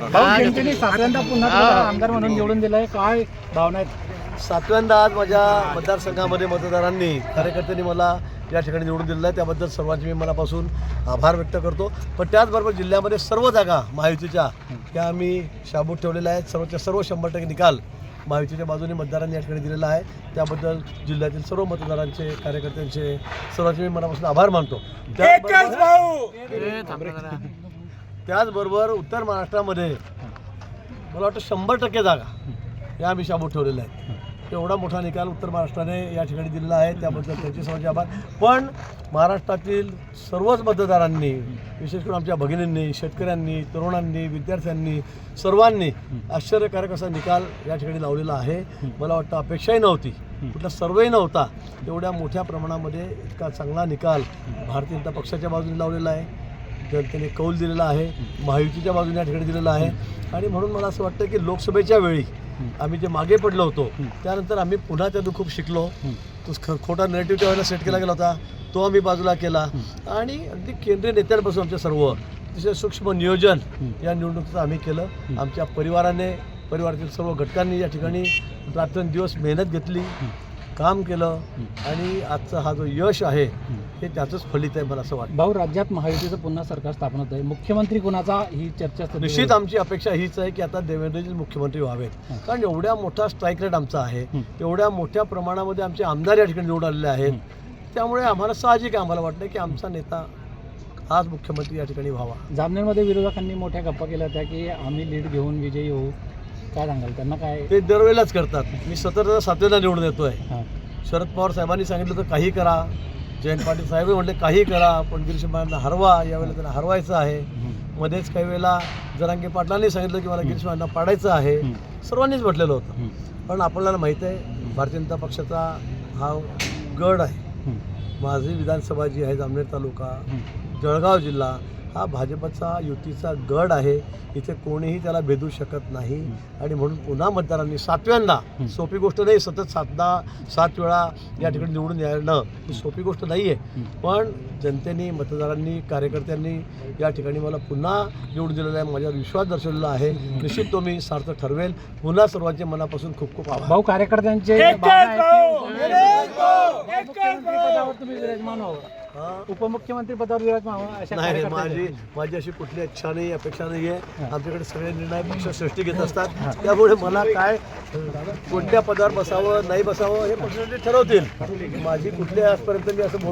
भाऊ जनतेने सातव्यांदा पुन्हा आमदार म्हणून निवडून दिलंय. काय भावना आहेत? सातव्यांदा आज माझ्या मतदारसंघामध्ये मतदारांनी कार्यकर्त्यांनी मला या ठिकाणी निवडून दिलेलं आहे. त्याबद्दल सर्वांचे मी मनापासून आभार व्यक्त करतो. पण त्याचबरोबर जिल्ह्यामध्ये सर्व जागा महायुतीच्या त्या आम्ही शाबूत ठेवलेल्या आहेत. सर्वच्या सर्व शंभर टक्के निकाल महायुतीच्या बाजूने मतदारांनी या ठिकाणी दिलेला आहे. त्याबद्दल जिल्ह्यातील सर्व मतदारांचे कार्यकर्त्यांचे सर्वांचे मी मनापासून आभार मानतो. त्याचबरोबर उत्तर महाराष्ट्रामध्ये मला वाटतं शंभर टक्के जागा या आम्ही शाबूत ठेवलेल्या आहेत. एवढा मोठा निकाल उत्तर महाराष्ट्राने या ठिकाणी दिलेला आहे. त्याबद्दल त्यांचे सर्वांचे आभार. पण महाराष्ट्रातील सर्वच मतदारांनी विशेष करून आमच्या भगिनींनी शेतकऱ्यांनी तरुणांनी विद्यार्थ्यांनी सर्वांनी आश्चर्यकारक असा निकाल या ठिकाणी लावलेला आहे. मला वाटतं अपेक्षाही नव्हती. कुठला सर्वेही नव्हता. एवढ्या मोठ्या प्रमाणामध्ये इतका चांगला निकाल भारतीय जनता पक्षाच्या बाजूने लावलेला आहे. जनतेने कौल दिलेला आहे महायुतीच्या बाजूने या ठिकाणी दिलेला आहे. आणि म्हणून मला असं वाटतं की लोकसभेच्या वेळी आम्ही जे मागे पडलो होतो त्यानंतर आम्ही पुन्हा त्यातून खूप शिकलो. तो खोटा नेरेटिव्ह त्यावेळेला सेट केला गेला होता. तो आम्ही बाजूला केला. आणि अगदी केंद्रीय नेत्यांपासून आमच्या सर्व अतिशय सूक्ष्म नियोजन या निवडणुकीचं आम्ही केलं. आमच्या परिवाराने परिवारातील सर्व घटकांनी या ठिकाणी रात्रंदिवस मेहनत घेतली. काम केलं आणि आजचा हा जो यश आहे हे त्याचंच फलित आहे मला असं वाटतं. भाऊ राज्यात महायुतीचं पुन्हा सरकार स्थापन होत आहे मुख्यमंत्री कुणाचा ही चर्चा निश्चित आमची अपेक्षा हीच आहे की आता देवेंद्रजी मुख्यमंत्री व्हावेत. कारण एवढ्या मोठा स्ट्राईक रेट आमचा आहे एवढ्या मोठ्या प्रमाणामध्ये आमचे आमदार या ठिकाणी निवडून आलेले आहेत. त्यामुळे आम्हाला साहजिक आहे आम्हाला वाटतं की आमचा नेता हाच मुख्यमंत्री या ठिकाणी व्हावा. जामनेरमध्ये विरोधकांनी मोठ्या गप्पा केल्या होत्या की आम्ही लीड घेऊन विजयी होऊ. काय सांगाल? त्यांना काय ते दरवेळेलाच करतात. मी सतत सातव्यांदा निवडून येतोय. हां. शरद पवार साहेबांनी सांगितलं तर काही करा. जयंत पाटील साहेब म्हटले काही करा पण गिरीश महाराजांना हरवा यावेळेला त्यांना हरवायचं आहे. मध्येच काही वेळेला जरांगे पाटलांनी सांगितलं की मला गिरीश महाराजांना पाडायचं आहे. सर्वांनीच म्हटलेलं होतं. पण आपल्याला माहीत आहे भारतीय जनता पक्षाचा हा गड आहे. माझी विधानसभा जी आहे जामनेर तालुका जळगाव जिल्हा हा भाजपचा युतीचा गड आहे. इथे कोणीही त्याला भेदू शकत नाही. आणि म्हणून पुन्हा मतदारांनी सातव्यांदा सोपी गोष्ट नाही सतत सातदा सात वेळा या ठिकाणी निवडून येणं ही सोपी गोष्ट नाही आहे पण जनतेने मतदारांनी कार्यकर्त्यांनी या ठिकाणी मला पुन्हा निवडून दिलेला आहे माझ्यावर विश्वास दर्शवलेला आहे. निश्चित तो मी सार्थ ठरवेल. पुन्हा सर्वांचे मनापासून खूप खूप आभार. भाऊ कार्यकर्त्यांचे तुम्ही विराजमान. उपमुख्यमंत्री पदावर विराजमान व्हावं अशा नाही माझी माझी अशी कुठली इच्छा नाही अपेक्षा नाही आहे आमच्याकडे सगळे निर्णय पक्ष सृष्टी घेत असतात. त्यामुळे मला काय कोणत्या पदावर बसावं नाही बसावं हे पक्ष ठरवतील. माझी कुठली आजपर्यंत मी असं